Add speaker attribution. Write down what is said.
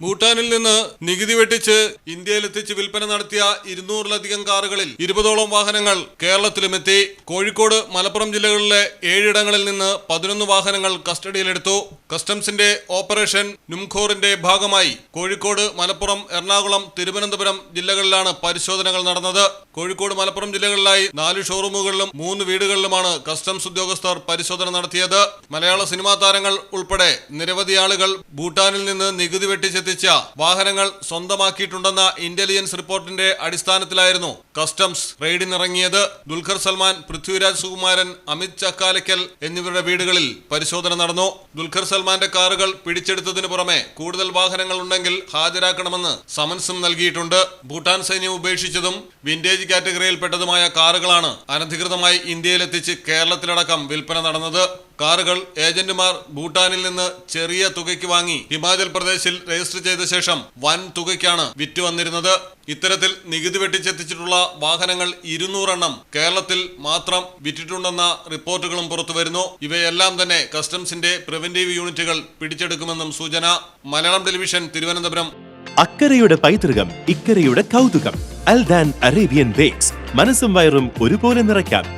Speaker 1: ഭൂട്ടാനിൽ നിന്ന് നികുതി വെട്ടിച്ച് ഇന്ത്യയിലെത്തിച്ച് വിൽപ്പന നടത്തിയ ഇരുന്നൂറിലധികം കാറുകളിൽ ഇരുപതോളം വാഹനങ്ങൾ കേരളത്തിലുമെത്തി കോഴിക്കോട് മലപ്പുറം ജില്ലകളിലെ ഏഴിടങ്ങളിൽ നിന്ന് പതിനൊന്ന് വാഹനങ്ങൾ കസ്റ്റഡിയിലെടുത്തു. കസ്റ്റംസിന്റെ ഓപ്പറേഷൻ നുംഖോറിന്റെ ഭാഗമായി. കോഴിക്കോട് മലപ്പുറം എറണാകുളം തിരുവനന്തപുരം ജില്ലകളിലാണ് പരിശോധനകൾ നടന്നത്. കോഴിക്കോട് മലപ്പുറം ജില്ലകളിലായി നാല് ഷോറൂമുകളിലും മൂന്ന് വീടുകളിലുമാണ് കസ്റ്റംസ് ഉദ്യോഗസ്ഥർ പരിശോധന നടത്തിയത്. മലയാള സിനിമാ താരങ്ങൾ ഉൾപ്പെടെ നിരവധി ആളുകൾ ഭൂട്ടാനിൽ നിന്ന് നികുതി വെട്ടിച്ചെത്തിച്ച വാഹനങ്ങൾ സ്വന്തമാക്കിയിട്ടുണ്ടെന്ന ഇന്റലിജൻസ് റിപ്പോർട്ടിന്റെ അടിസ്ഥാനത്തിലായിരുന്നു കസ്റ്റംസ് റെയ്ഡിനിറങ്ങിയത് ദുൽഖർ സൽമാൻ പൃഥ്വിരാജ് സുകുമാരൻ അമിത് ചക്കാലയ്ക്കൽ എന്നിവരുടെ വീടുകളിൽ പരിശോധന നടന്നു. ദുൽഖർ സൽമാന്റെ കാറുകൾ പിടിച്ചെടുത്തതിനു പുറമെ കൂടുതൽ വാഹനങ്ങൾ ഉണ്ടെങ്കിൽ ഹാജരാക്കണമെന്ന് സമൻസും നൽകിയിട്ടുണ്ട്. ഭൂട്ടാൻ സൈന്യം ഉപേക്ഷിച്ചതും വിന്റേജ് കാറ്റഗറിയിൽപ്പെട്ടതുമായ കാറുകളാണ് അനധികൃതമായി ഇന്ത്യയിലെത്തിച്ച് കേരളത്തിലടക്കം വിൽപ്പന നടന്നത്. കാറുകൾ ഏജന്റുമാർ ഭൂട്ടാനിൽ നിന്ന് ചെറിയ തുകയ്ക്ക് വാങ്ങി ഹിമാചൽ പ്രദേശിൽ രജിസ്റ്റർ ചെയ്ത ശേഷം വൻ തുകയ്ക്കാണ് വിറ്റ് വന്നിരുന്നത്. ഇത്തരത്തിൽ നികുതി വെട്ടിച്ചെത്തിച്ചിട്ടുള്ള വാഹനങ്ങൾ ഇരുന്നൂറെണ്ണം കേരളത്തിൽ മാത്രം വിറ്റിട്ടുണ്ടെന്ന റിപ്പോർട്ടുകളും പുറത്തുവരുന്നു ഇവയെല്ലാം തന്നെ കസ്റ്റംസിന്റെ പ്രിവന്റീവ് യൂണിറ്റുകൾ പിടിച്ചെടുക്കുമെന്നും സൂചന. മലയാളം ടെലിവിഷൻ തിരുവനന്തപുരം.
Speaker 2: അക്കരയുടെ പൈതൃകം ഇക്കരയുടെ കൗതുകം. Al Dan Arabian bakes. മനസ്സും വയറും ഒരുപോലെ നിറയ്ക്കാം.